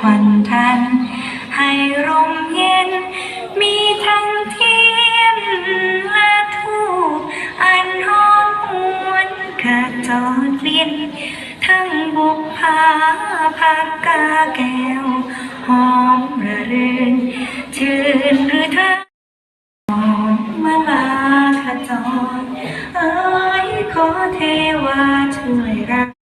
ควันทัน ให้ร่มเย็น มีทั้งเทียนและทูปอันหอมหวนกระจรเลียนทั้งบุกผาผักกาแก้ว หอมระรื่นชื่นหรือเธอมาลาขจรเอ้ยขอเทวาช่วยรัก